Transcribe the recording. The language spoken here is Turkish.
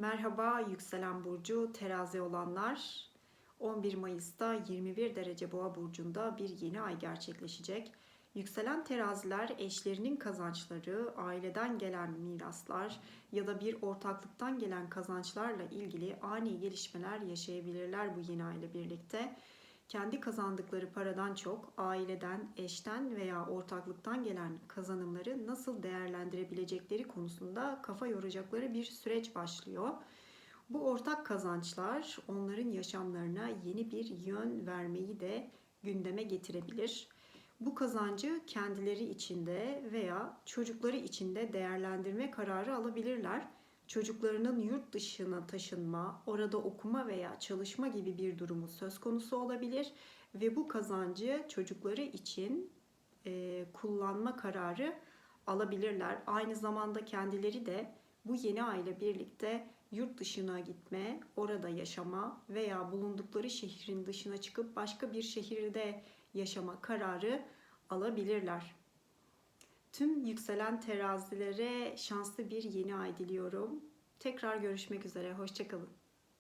Merhaba yükselen burcu terazi olanlar. 11 Mayıs'ta 21 derece boğa burcunda bir yeni ay gerçekleşecek. Yükselen teraziler eşlerinin kazançları, aileden gelen miraslar ya da bir ortaklıktan gelen kazançlarla ilgili ani gelişmeler yaşayabilirler bu yeni ay ile birlikte. Kendi kazandıkları paradan çok aileden, eşten veya ortaklıktan gelen kazanımları nasıl değerlendirebilecekleri konusunda kafa yoracakları bir süreç başlıyor. Bu ortak kazançlar onların yaşamlarına yeni bir yön vermeyi de gündeme getirebilir. Bu kazancı kendileri içinde veya çocukları içinde değerlendirme kararı alabilirler. Çocuklarının yurt dışına taşınma, orada okuma veya çalışma gibi bir durumu söz konusu olabilir ve bu kazancı çocukları için e, kullanma kararı alabilirler. Aynı zamanda kendileri de bu yeni aile birlikte yurt dışına gitme, orada yaşama veya bulundukları şehrin dışına çıkıp başka bir şehirde yaşama kararı alabilirler. Tüm yükselen terazilere şanslı bir yeni ay diliyorum. Tekrar görüşmek üzere. Hoşçakalın.